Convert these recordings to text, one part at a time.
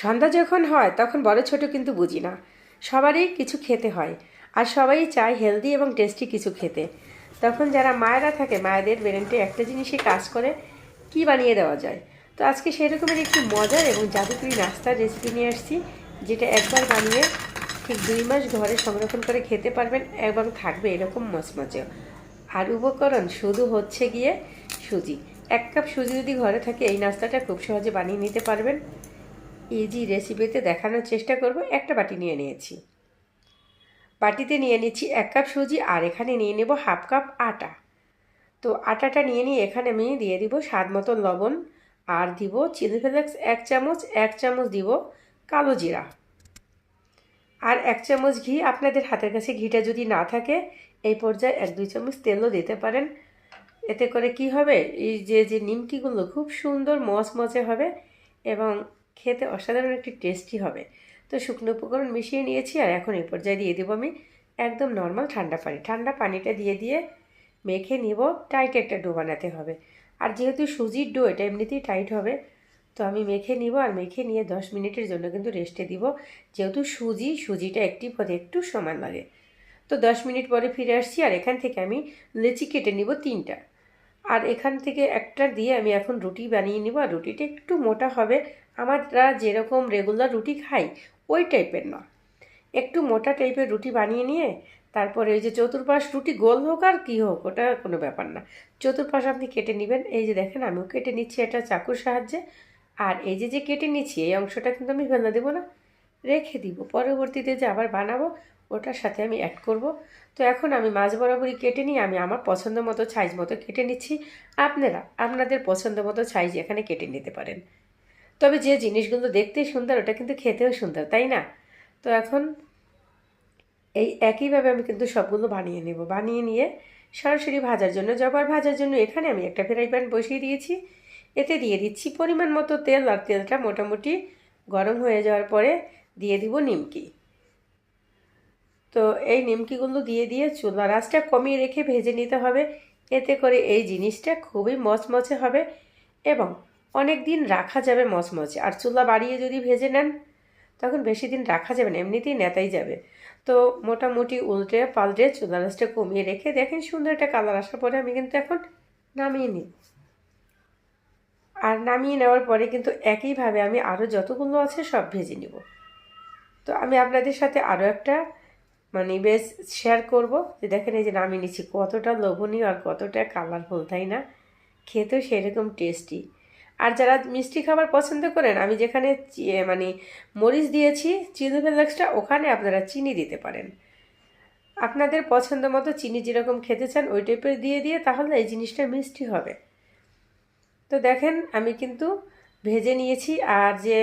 সন্ধ্যা যখন হয়, তখন বড় ছোট কিন্তু বুঝি না। সবারই কিছু খেতে হয়, আর সবাই চায় হেলদি এবং টেস্টি কিছু খেতে। তখন যারা মায়েরা থাকে, মায়েদের ব্রেনটে একটা জিনিসই কাজ করে, কি বানিয়ে দেওয়া যায়? তো আজকে সেই সেরকমের একটি মজার এবং জাদুকরি নাস্তার রেসিপি নিয়ে আসছি, যেটা একবার বানিয়ে ঠিক দুই মাস ঘরে সংরক্ষণ করে খেতে পারবেন এবং থাকবে এরকম মচমচে। আর উপকরণ শুধু হচ্ছে গিয়ে সুজি। এক কাপ সুজি যদি ঘরে থাকে, এই নাস্তাটা খুব সহজে বানিয়ে নিতে পারবেন। ইজি রেসিপিতে দেখানোর চেষ্টা করব। একটা বাটি নিয়ে নিয়েছি। বাটিতে নিয়ে নিচ্ছি এক কাপ সুজি আর এখানে নিয়ে নেব হাফ কাপ আটা। তো আটাটা নিয়ে নিয়ে এখানে আমি দিয়ে দিব স্বাদ মতো লবণ আর দিব চিলি ফ্লেক্স এক চামচ এক চামচ দিব কালো জিরা। আর এক চামচ ঘি, আপনাদের হাতের কাছে ঘিটা যদি না থাকে, এই পর্যায়ে এক দুই চামচ তেলও দিতে পারেন। এতে করে কি হবে? এই যে যে নিমকিগুলো খুব সুন্দর মচমচে হবে এবং খেতে অসাধারণ একটি টেস্টি হবে। তো শুকনো উপকরণ মিশিয়ে নিয়েছি আর এখন এই পর্যায়ে দিয়ে দেবো আমি একদম নর্মাল ঠান্ডা পানি। ঠান্ডা পানিটা দিয়ে দিয়ে মেখে নিব। টাইট একটা ডো বানাতে হবে। আর যেহেতু সুজির ডো এটা এমনিতেই টাইট হবে, তো আমি মেখে নিব আর মেখে নিয়ে দশ মিনিটের জন্য কিন্তু রেস্টে দিব। যেহেতু সুজি, সুজিটা একটি হতে একটু সময় লাগে। তো দশ মিনিট পরে ফিরে আসছি আর এখান থেকে আমি লেচি কেটে নিব তিনটা। আর এখান থেকে একটা দিয়ে আমি এখন রুটি বানিয়ে নিব। আর রুটিটা একটু মোটা হবে আমরা যেরকম রেগুলার রুটি খাই, ওই টাইপের না একটু মোটা টাইপের রুটি বানিয়ে নিয়ে, তারপরে এই যে চতুর্পাশ রুটি গোল হোক আর কী হোক, ওটা কোনো ব্যাপার না। চতুর্পাশ আপনি কেটে নেবেন, এই যে দেখেন আমিও কেটে নিচ্ছি এটা চাকুর সাহায্যে। আর এই যে যে কেটে নিচ্ছি, এই অংশটা কিন্তু আমি ফেলে দেবো না, রেখে দিব। পরবর্তীতে যে আবার বানাবো, ওটার সাথে আমি অ্যাড করব। তো এখন আমি মাছ বরাবরই কেটে নিয়ে, আমি আমার পছন্দ মতো সাইজ মতো কেটে নিচ্ছি। আপনারা, আপনাদের পছন্দ মতো সাইজ এখানে কেটে নিতে পারেন। তবে যে জিনিসগুলো দেখতে সুন্দর, ওটা কিন্তু খেতেও সুন্দর, তাই না? তো এখন এই একইভাবে আমি কিন্তু সবগুলো বানিয়ে নেব। বানিয়ে নিয়ে সরাসরি ভাজার জন্য, জবার ভাজার জন্য এখানে আমি একটা ফ্রাই প্যান বসিয়ে দিয়েছি। এতে দিয়ে দিচ্ছি পরিমাণ মতো তেল, আর তেলটা মোটামুটি গরম হয়ে যাওয়ার পরে দিয়ে দিব নিমকি। তো এই নিমকিগুলো দিয়ে দিয়ে চুলা রাসটা কমিয়ে রেখে ভেজে নিতে হবে। এতে করে এই জিনিসটা খুবই মচমচে হবে এবং অনেক দিন রাখা যাবে মচমচে। আর চুলা বাড়িয়ে যদি ভেজে নেন, তখন বেশি দিন রাখা যাবে না, এমনিতেই নেতাই যাবে। তো মোটামুটি উল্টে পাল্টে চুলা রাসটা কমিয়ে রেখে দেখেন সুন্দর একটা কালার আসার পরে আমি কিন্তু এখন নামিয়ে নিই। আর নামিয়ে নেওয়ার পরে কিন্তু একইভাবে আমি আরও যতগুলো আছে সব ভেজে নিব। তো আমি আপনাদের সাথে আরও একটা মানে বেশ শেয়ার করব যে দেখেন এই যে নামিয়ে নিচ্ছি, কতটা লোভনীয় আর কতটা কালারফুল তাই না? খেতেও সেরকম টেস্টি আর যারা মিষ্টি খাবার পছন্দ করেন, আমি যেখানে মানে মরিচ দিয়েছি চিনি ফ্লেক্সটা ওখানে আপনারা চিনি দিতে পারেন। আপনাদের পছন্দ মতো চিনি যেরকম খেতে চান, ওই টাইপের দিয়ে দিয়ে তাহলে এই জিনিসটা মিষ্টি হবে। তো দেখেন, আমি কিন্তু ভেজে নিয়েছি, আর যে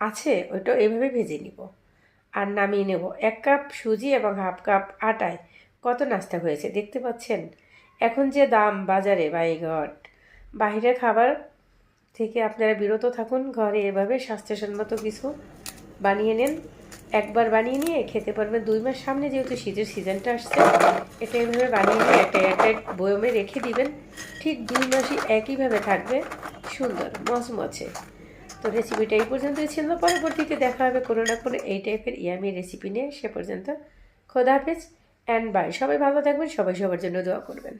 আছে ওইটা এভাবে ভেজে নিব। আর নামিয়ে নেব। এক কাপ সুজি এবং হাফ কাপ আটায়। কত নাস্তা হয়েছে, দেখতে পাচ্ছেন? এখন যে দাম বাজারে, বাই গড। বাহিরের খাবার থেকে আপনারা বিরত থাকুন, ঘরে এভাবে স্বাস্থ্যসম্মত কিছু বানিয়ে নেন। একবার বানিয়ে নিয়ে খেতে পারবেন। দুই মাস সামনে যেহেতু শীতের সিজনটা আসছে, এটা এভাবে বানিয়ে নিয়ে একটা এয়ারটাইট বয়মে রেখে দিবেন। ঠিক দুই মাসই একইভাবে থাকবে। সুন্দর, মচমচে। তো রেসিপিটা এই পর্যন্তই ছিল। পরবর্তীতে দেখা হবে কোনো না কোনো এই টাইপের ইয়ামি রেসিপি নিয়ে। সে পর্যন্ত খোদা হাফেজ অ্যান্ড বাই সবাই ভালো থাকবেন, সবাই সবার জন্য দোয়া করবেন।